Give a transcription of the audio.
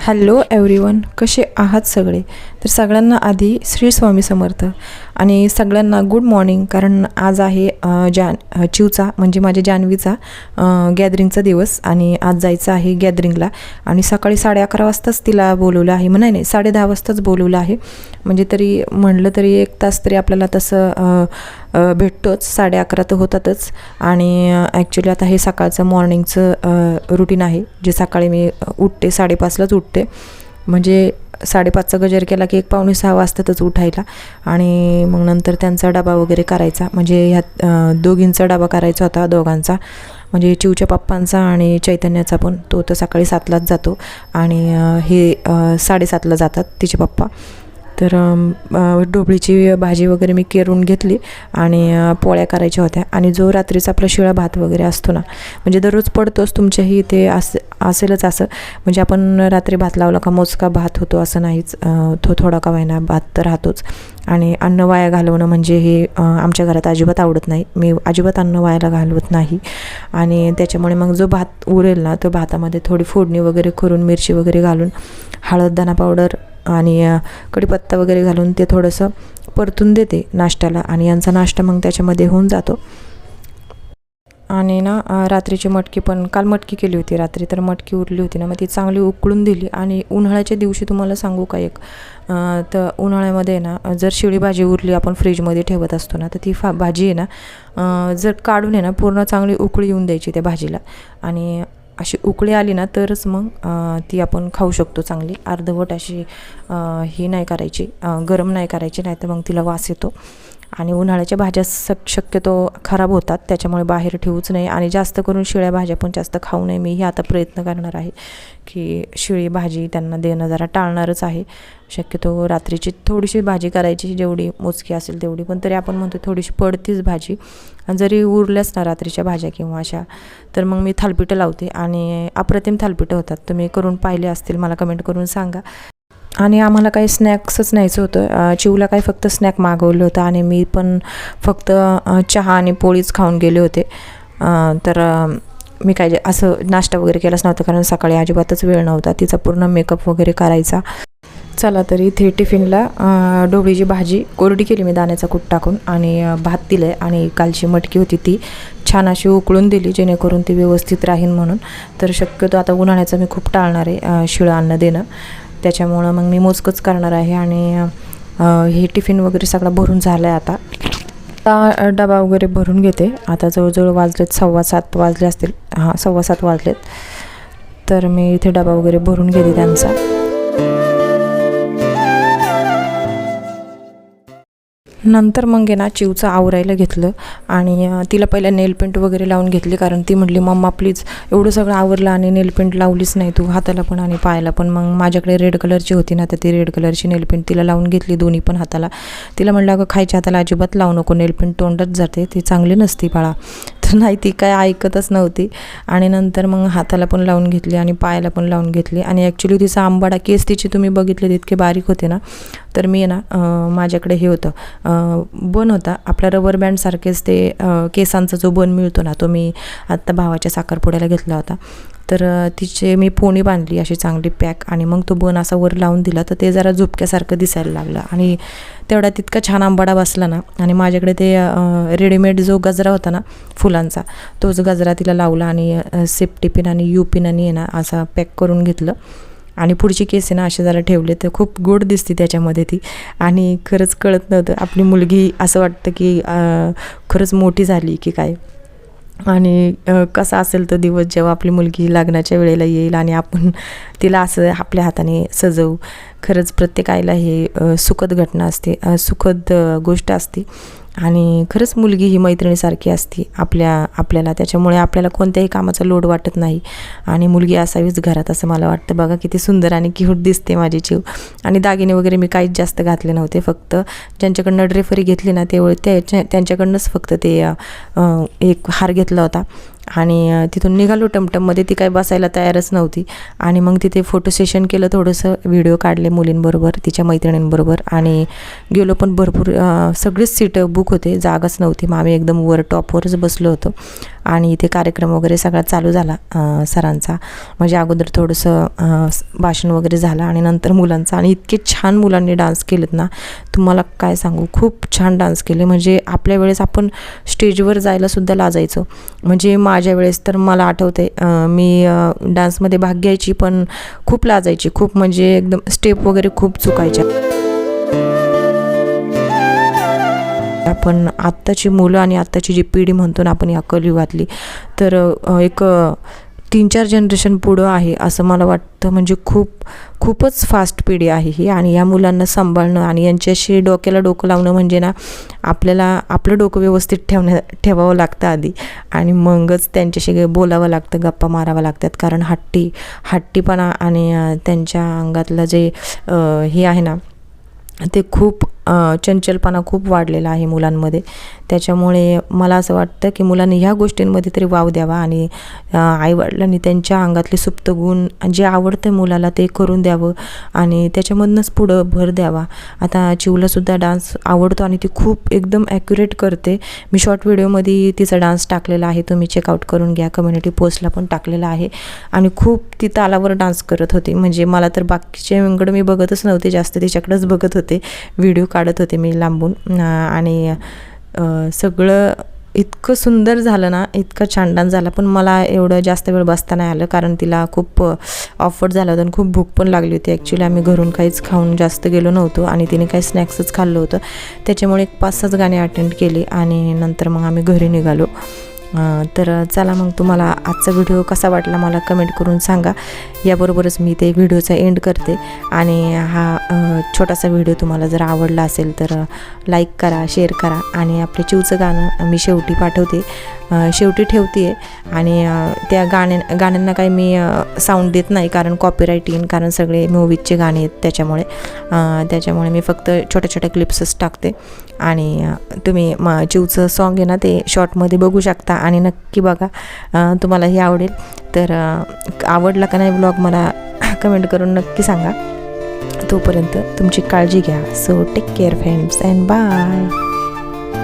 Hello everyone कसे आहात सगळे. तर सगळ्यांना आधी श्री स्वामी समर्थ. आणि सगळ्यांना गुड मॉर्निंग कारण आज आहे जान चिवचा म्हणजे माझ्या जान्हवीचा गॅदरिंगचा दिवस आणि आज जायचं आहे गॅदरिंगला आणि सकाळी साडे अकरा वाजताच तिला बोलवलं आहे. म्हणाय नाही साडे दहा वाजताच बोलवलं आहे. म्हणजे तरी म्हणलं तरी एक तास तरी आपल्याला तसं भेटतोच. साडे अकरा तर होतातच. आणि ॲक्च्युली आता हे सकाळचं मॉर्निंगचं रुटीन आहे. जे सकाळी मी उठते साडेपाचलाच उठते. म्हणजे साडेपाचचा गजर केला की एक पावणे सहा वाजतातच उठायला. आणि मग नंतर त्यांचा डबा वगैरे करायचा. म्हणजे ह्यात दोघींचा डबा करायचा होता दोघांचा. म्हणजे चिवच्या पप्पांचा आणि चैतन्याचा पण. तो तर सकाळी सातलाच जातो. आणि हे साडेसातला जातात तिचे पप्पा. तर ढोबळीची भाजी वगैरे मी केरून घेतली आणि पोळ्या करायच्या होत्या. आणि जो रात्रीचा आपला शिळा भात वगैरे असतो ना म्हणजे दररोज पडतोच तुमच्याही इथे असे असेलच असं. म्हणजे आपण रात्री भात लावला का मोजका भात होतो असं नाहीच तो थोडा का व्हायना भात तर राहतोच. आणि अन्न वाया घालवणं म्हणजे हे आमच्या घरात अजिबात आवडत नाही. मी अजिबात अन्न वायाला घालवत नाही. आणि त्याच्यामुळे मग जो भात उरेल ना तो भातामध्ये थोडी फोडणी वगैरे करून मिरची वगैरे घालून हळद दाणा पावडर आणि कढीपत्ता वगैरे घालून ते थोडंसं परतून देते नाश्त्याला. आणि यांचा नाश्ता मग त्याच्यामध्ये होऊन जातो. आणि ना रात्रीची मटकी पण काल मटकी केली होती रात्री तर मटकी उरली होती ना मग ती चांगली उकळून दिली. आणि उन्हाळ्याच्या दिवशी तुम्हाला सांगू का एक तर उन्हाळ्यामध्ये ना जर शिळी भाजी उरली आपण फ्रीजमध्ये ठेवत असतो ना तर ती फा भाजी आहे ना जर काढून आहे ना पूर्ण चांगली उकळी येऊन द्यायची त्या भाजीला. आणि अशी उकळी आली ना तरच मग ती आपण खाऊ शकतो चांगली. अर्धवट अशी ही नाही करायची गरम नाही करायची नाही तर मग तिला वास येतो. आणि उन्हाळ्याच्या भाज्या शक शक्यतो खराब होतात त्याच्यामुळे बाहेर ठेवूच नाही आणि जास्त करून शिळ्या भाज्या पण जास्त खाऊ नये. मी हे आता प्रयत्न करणार आहे की शिळी भाजी त्यांना देणं जरा टाळणारच आहे. शक्यतो रात्रीची थोडीशी भाजी करायची जेवढी मोजकी असेल तेवढी. पण तरी आपण म्हणतो थोडीशी पडतीच भाजी. आणि जरी उरल्याच ना रात्रीच्या भाज्या किंवा अशा तर मग मी थालपिठं लावते आणि अप्रतिम थालपिठं होतात. तुम्ही करून पाहिले असतील मला कमेंट करून सांगा. आणि आम्हाला काही स्नॅक्सच न्यायचं होतं. चिवला काही फक्त स्नॅक मागवलं होतं आणि मी पण फक्त चहा आणि पोळीच खाऊन गेले होते. तर मी काय जे- असं नाश्ता वगैरे केलाच नव्हता कारण सकाळी अजिबातच वेळ नव्हता. तिचा पूर्ण मेकअप वगैरे करायचा. चला तर इथे टिफिनला डोबळीची ढोबळीची भाजी कोरडी केली मी दाण्याचा कूट टाकून आणि भात दिलं आहे आणि कालची मटकी होती ती छान अशी उकळून दिली जेणेकरून ती व्यवस्थित राहीन म्हणून. तर शक्यतो आता उन्हाळ्याचं मी खूप टाळणार आहे शिळं अन्न देणं. त्याच्यामुळं मग मी मोजकंच करणार आहे आणि हे टिफिन वगैरे सगळं भरून झालं आहे आता आता डबा वगैरे भरून घेते. आता जवळजवळ वाजलेत सव्वा सात वाजले असतील. हां सव्वा सात वाजलेत. तर मी इथे डबा वगैरे भरून घेते त्यांचा. नंतर मग आहे ना चिवचं आवरायला घेतलं आणि तिला पहिला नेलपेंट वगैरे लावून घेतली कारण ती म्हटली मम्मा प्लीज एवढं सगळं आवरलं आणि नेलपेंट लावलीच नाही तू हाताला पण आणि पायाला पण. मग माझ्याकडे रेड कलरची होती ना तर ती रेड कलरची नेलपेंट तिला लावून घेतली दोन्ही पण हाताला. तिला म्हणलं अगं खायच्या हाताला अजिबात लावू नको नेलपेंट तोंडच जाते ती चांगली नसती बाळा. तर नाही ती काय ऐकतच नव्हती. आणि नंतर मग हाताला पण लावून घेतली आणि पायाला पण लावून घेतली. आणि ॲक्च्युली तिचा आंबाडा केस तिची तुम्ही बघितले तितके बारीक होते ना. तर मी आहे ना माझ्याकडे हे होतं. बन होता. आपल्या रबर बँडसारखेच ते केसांचा जो बन मिळतो ना तो मी आत्ता भावाच्या साखरपुड्याला घेतला होता. तर तिचे मी पोणी बांधली अशी चांगली पॅक आणि मग तो बन असा वर लावून दिला. तर ते जरा झुपक्यासारखं दिसायला लागलं. आणि तेवढा तितका छान आंबाडा बसला ना आणि माझ्याकडे ते रेडीमेड जो गजरा होता ना फुलांचा तोच गजरा तिला लावला आणि सेफ्टी पिन आणि यू पिन आणि ना असा पॅक करून घेतलं. आणि पुढची केस आहे ना असे जरा ठेवले तर खूप गोड दिसते त्याच्यामध्ये ती. आणि खरंच कळत नव्हतं. आपली मुलगी असं वाटतं की खरंच मोठी झाली की काय. आणि कसा असेल तो दिवस जेव्हा आपली मुलगी लग्नाच्या वेळेला येईल आणि आपण तिला असं आपल्या हाताने सजवू. खरंच प्रत्येक आईला हे सुखद घटना असते. सुखद गोष्ट असते. आणि खरंच मुलगी ही मैत्रिणीसारखी असते. आपल्या आपल्याला त्याच्यामुळे आपल्याला कोणत्याही कामाचा लोड वाटत नाही. आणि मुलगी असावीच घरात असं मला वाटतं. बघा किती सुंदर आणि क्यूट दिसते माझी जीव. आणि दागिने वगैरे मी काहीच जास्त घातले नव्हते. फक्त ज्यांच्याकडनं ड्रेफरी घेतली ना तेवढे त्याच्या त्यांच्याकडनंच फक्त ते एक हार घेतला होता. आणि तिथून निघालो टमटममध्ये ती काय बसायला तयारच नव्हती. आणि मग तिथे फोटो सेशन केलं थोडंसं व्हिडिओ काढले मुलींबरोबर तिच्या मैत्रिणींबरोबर. आणि गेलो पण भरपूर सगळीच सीटं बुक होते जागाच नव्हती. मग आम्ही एकदम वर टॉपवरच बसलो होतो. आणि इथे कार्यक्रम वगैरे सगळा चालू झाला सरांचा. म्हणजे अगोदर थोडंसं भाषण वगैरे झालं आणि नंतर मुलांचं. आणि इतके छान मुलांनी डान्स केलेत ना तुम्हाला काय सांगू? खूप छान डान्स केले. म्हणजे आपल्या वेळेस आपण स्टेजवर जायला सुद्धा लाजायचो. म्हणजे माझ्या वेळेस तर मला आठवते मी डान्समध्ये भाग घ्यायची पण खूप लाजायची खूप म्हणजे एकदम स्टेप वगैरे खूप चुकायच्या. आपण आत्ताची मुलं आणि आत्ताची जी पिढी म्हणतो ना आपण या कलयुगातली तर एक तीन चार जनरेशन पुढं आहे असं मला वाटतं. म्हणजे खूप खूपच फास्ट पिढी आहे ही आणि या मुलांना सांभाळणं आणि यांच्याशी डोक्याला डोकं लावणं म्हणजे ना आपल्याला आपलं डोकं व्यवस्थित ठेवण्या ठेवावं लागतं आधी आणि मगच त्यांच्याशी बोलावं लागतं गप्पा मारावं लागतात. कारण हट्टी हट्टीपणा आणि त्यांच्या अंगातलं जे हे आहे ना ते खूप चंचलपणा खूप वाढलेला आहे मुलांमध्ये. त्याच्यामुळे मला असं वाटतं की मुलांनी ह्या गोष्टींमध्ये तरी वाव द्यावा आणि आईवडिलांनी त्यांच्या अंगातले सुप्त गुण जे आवडतं मुलाला ते करून द्यावं आणि त्याच्यामधनंच पुढं भर द्यावा. आता चिवलासुद्धा डान्स आवडतो आणि ती खूप एकदम ॲक्युरेट करते. मी शॉर्ट व्हिडिओमध्ये तिचा डान्स टाकलेला आहे. तुम्ही चेकआउट करून घ्या. कम्युनिटी पोस्टला पण टाकलेला आहे. आणि खूप ती तालावर डान्स करत होती. म्हणजे मला तर बाकीच्याकडं मी बघतच नव्हते. जास्त तिच्याकडेच बघत होते. व्हिडिओ काढत होते मी लांबून. आणि सगळं इतकं सुंदर झालं ना इतकं छान डान्स झाला. पण मला एवढं जास्त वेळ बसता नाही आलं कारण तिला खूप ऑफर्ड झालं होतं आणि खूप भूक पण लागली होती. ॲक्च्युली आम्ही घरून काहीच खाऊन जास्त गेलो नव्हतो आणि तिने काही स्नॅक्सच खाल्लं होतं. त्याच्यामुळे एक पाच सहाच गाणी अटेंड केली आणि नंतर मग आम्ही घरी निघालो. तर चला मग तुम्हाला आजचा व्हिडिओ कसा वाटला मला कमेंट करून सांगा. याबरोबरच मी ते व्हिडिओचा एंड करते. आणि हा छोटासा व्हिडिओ तुम्हाला जर आवडला असेल तर लाईक करा शेअर करा. आणि आपले चिवचं गाणं मी शेवटी पाठवते. शेवटी ठेवते आहे आणि त्या गाण्या गाण्यांना काही मी साऊंड देत नाही कारण कॉपीराईट येईन कारण सगळे मूवीजचे गाणे आहेत त्याच्यामुळे. त्याच्यामुळे मी फक्त छोट्या छोट्या क्लिप्सच टाकते. आणि तुम्ही म जीवचं सॉन्ग आहे ना ते शॉर्टमध्ये बघू शकता. आणि नक्की बघा तुम्हालाही तुम्हाला हे आवडेल. तर आवडला का नाही ब्लॉग मला कमेंट करून नक्की सांगा. तोपर्यंत तुमची काळजी घ्या. So take care friends and bye